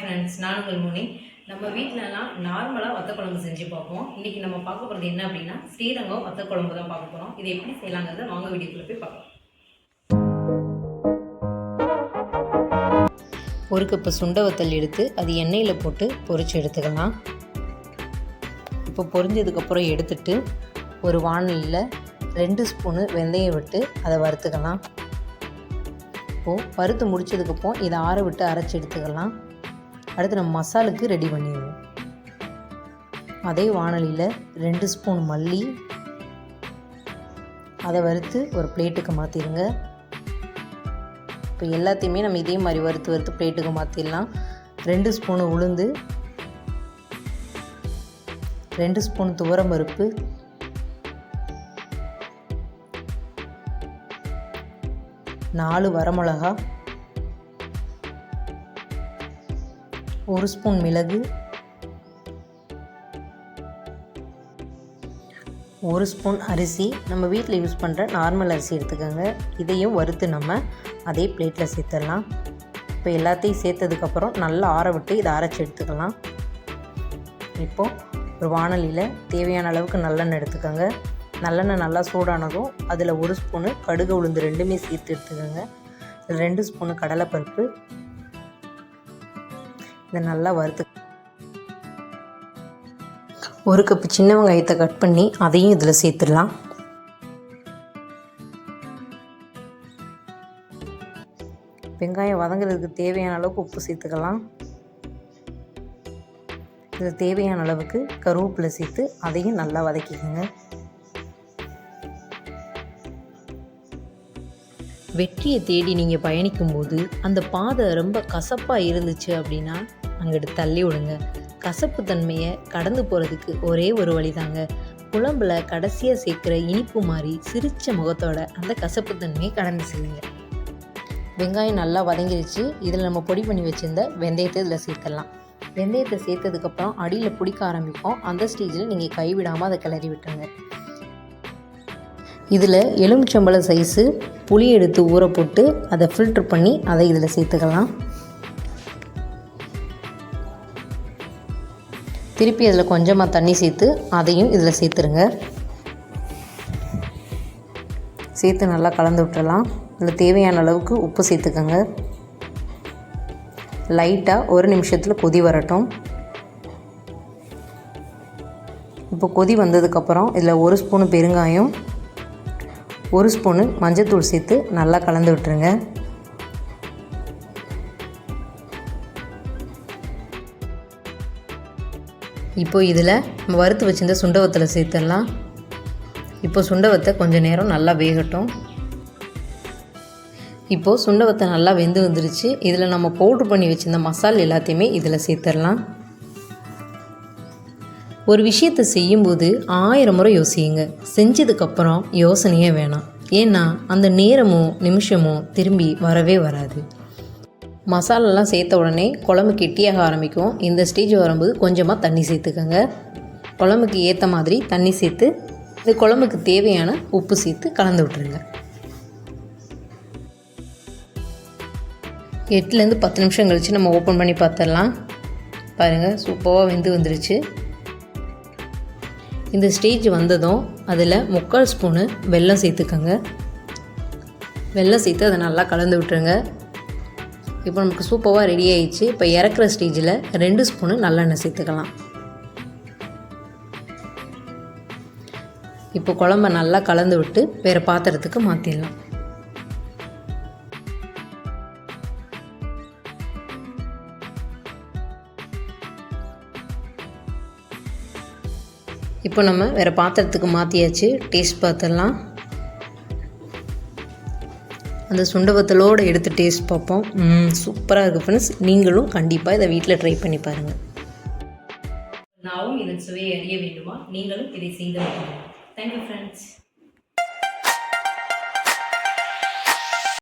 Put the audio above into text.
Friends நான் உங்கள் மோனி. நம்ம வீட்டிலலாம் நார்மலாக வத்த குழம்பு செஞ்சு பார்ப்போம். இன்றைக்கி நம்ம பார்க்க போகிறது என்ன அப்படின்னா ஸ்ரீரங்கம் வத்த குழம்பு தான் பார்க்க போகிறோம் இதை எப்படி செய்யலாங்கிறத வாங்க வீடியோக்குள்ளே போய் பார்க்கலாம். ஒரு கப்பு சுண்ட வத்தல் எடுத்து அது எண்ணெயில் போட்டு பொறிச்சு எடுத்துக்கலாம். இப்போ பொரிஞ்சதுக்கப்புறம் எடுத்துட்டு ஒரு வானலியில் ரெண்டு ஸ்பூனு வெந்தயம் விட்டு அதை வறுத்துக்கலாம். இப்போது வறுத்து முடிச்சதுக்கப்புறம் இதை ஆற விட்டு அரைச்சி எடுத்துக்கலாம். அடுத்து நம்ம மசாலுக்கு ரெடி பண்ணிடுவோம். அதே வானலியில் ரெண்டு ஸ்பூன் மல்லி. அதை வறுத்து ஒரு பிளேட்டுக்கு மாற்றிடுங்க இப்போ எல்லாத்தையுமே நம்ம இதே மாதிரி வறுத்து வறுத்து பிளேட்டுக்கு மாற்றிடலாம் ரெண்டு ஸ்பூனு உளுந்து. ரெண்டு ஸ்பூன் துவரம் பருப்பு. நாலு வரமிளகா. ஒரு ஸ்பூன் மிளகு ஒரு ஸ்பூன் அரிசி. நம்ம வீட்டில் யூஸ் பண்ணுற நார்மல் அரிசி எடுத்துக்கோங்க. இதையும் வறுத்து நம்ம அதே பிளேட்டில் சேர்த்துடலாம். இப்போ எல்லாத்தையும் சேர்த்ததுக்கப்புறம் நல்லா ஆற விட்டு இதை அரைச்சி எடுத்துக்கலாம். இப்போது ஒரு வானலியில் தேவையான அளவுக்கு நல்லெண்ணெய் எடுத்துக்கோங்க. நல்லெண்ணெய் நல்லா சூடானதும் அதில் ஒரு ஸ்பூனு கடுகு உளுந்து ரெண்டுமே சேர்த்து எடுத்துக்கோங்க. ரெண்டு ஸ்பூனு கடலைப்பருப்பு இதை நல்லா வறுத்து ஒரு கப்பு சின்ன வெங்காயத்தை கட் பண்ணி அதையும் இதில் சேர்த்துடலாம். வெங்காயம் வதங்குறதுக்கு தேவையான அளவுக்கு உப்பு சேர்த்துக்கலாம். இதில் தேவையான அளவுக்கு கருவேப்பிலை சேர்த்து அதையும் நல்லா வதக்கிக்கோங்க. வெற்றியை தேடி நீங்கள் பயணிக்கும்போது அந்த பாதை ரொம்ப கசப்பாக இருந்துச்சு அப்படின்னா அங்கிட்டு தள்ளி விடுங்க. கசப்பு தன்மையை கடந்து போகிறதுக்கு ஒரே ஒரு வழிதாங்க. குழம்புல கடைசியாக சேர்க்குற இனிப்பு மாதிரி சிரித்த முகத்தோட அந்த கசப்பு தன்மையை கடந்து செல்லுங்க. வெங்காயம் நல்லா வதங்கிருச்சு. இதில் நம்ம பொடி பண்ணி வச்சுருந்த வெந்தயத்தை இதில் சேர்த்துடலாம். வெந்தயத்தை சேர்த்ததுக்கப்புறம் அடியில் பிடிக்க ஆரம்பிக்கும் அந்த ஸ்டேஜில் நீங்கள் கைவிடாமல் அதை கிளறி விட்டுருங்க. இதில் எலுமிச்சம்பழம் சைஸு புளி எடுத்து ஊற போட்டு அதை ஃபில்ட்ரு பண்ணி அதை இதில் சேர்த்துக்கலாம். திருப்பி அதில் கொஞ்சமாக தண்ணி சேர்த்து அதையும் இதில் சேர்த்துருங்க. சேர்த்து நல்லா கலந்து விட்டுறலாம். இதில் தேவையான அளவுக்கு உப்பு சேர்த்துக்கோங்க. லைட்டாக ஒரு நிமிஷத்தில் கொதி வரட்டும். இப்போ கொதி வந்ததுக்கப்புறம் இதில் ஒரு ஸ்பூனு பெருங்காயம் ஒரு ஸ்பூனு மஞ்சத்தூள் சேர்த்து நல்லா கலந்து விட்டுருங்க. இப்போ இதில் நம்ம வறுத்து வச்சிருந்த சுண்டவத்தில் சேர்த்துடலாம். இப்போ சுண்டவத்தை கொஞ்சம் நேரம் நல்லா வேகட்டும். இப்போது சுண்டவத்தை நல்லா வெந்து வந்துருச்சு. இதில் நம்ம பவுட்ரு பண்ணி வச்சுருந்த மசால் எல்லாத்தையுமே இதில் சேர்த்துடலாம். ஒரு விஷயத்தை செய்யும்போது ஆயிரம் முறை யோசியுங்க. செஞ்சதுக்கப்புறம் யோசனையே வேணாம். ஏன்னா அந்த நேரமும் நிமிஷமும் திரும்பி வரவே வராது. மசாலாலாம் சேர்த்த உடனே குழம்பு கெட்டியாக ஆரம்பிக்கும். இந்த ஸ்டேஜ் வரும்போது கொஞ்சமாக தண்ணி சேர்த்துக்கோங்க. குழம்புக்கு ஏற்ற மாதிரி தண்ணி சேர்த்து இந்த குழம்புக்கு தேவையான உப்பு சேர்த்து கலந்து விட்ருங்க எட்டுலேருந்து பத்து நிமிஷம் கழித்து நம்ம ஓப்பன் பண்ணி பார்த்துடலாம். பாருங்கள் சூப்பராக வெந்து வந்துருச்சு. இந்த ஸ்டேஜ் வந்ததும் அதில் முக்கால் ஸ்பூனு வெல்லம் சேர்த்துக்கோங்க. வெல்லம் சேர்த்து அதை நல்லா கலந்து விட்டுருங்க. இப்போ நமக்கு சூப்பராக ரெடி ஆயிடுச்சு. இப்போ இறக்குற ஸ்டேஜில் ரெண்டு ஸ்பூனு நல்லெண்ணெய் சேர்த்துக்கலாம். இப்போ குழம்ப நல்லா கலந்து விட்டு வேறு பாத்திரத்துக்கு மாற்றிடலாம் இப்போ நம்ம வேறு பாத்திரத்துக்கு மாற்றியாச்சு டேஸ்ட் பார்த்துடலாம். அந்த சுண்டபத்தலோடு எடுத்து டேஸ்ட் பார்ப்போம். சூப்பராக இருக்குது ஃப்ரெண்ட்ஸ் நீங்களும் கண்டிப்பாக இதை வீட்டில் ட்ரை பண்ணி பாருங்கள் நாவும் இதன் சுவையை அறிய வேண்டுமா? நீங்களும் இதை செய்து தேங்க்யூ ஃப்ரெண்ட்ஸ்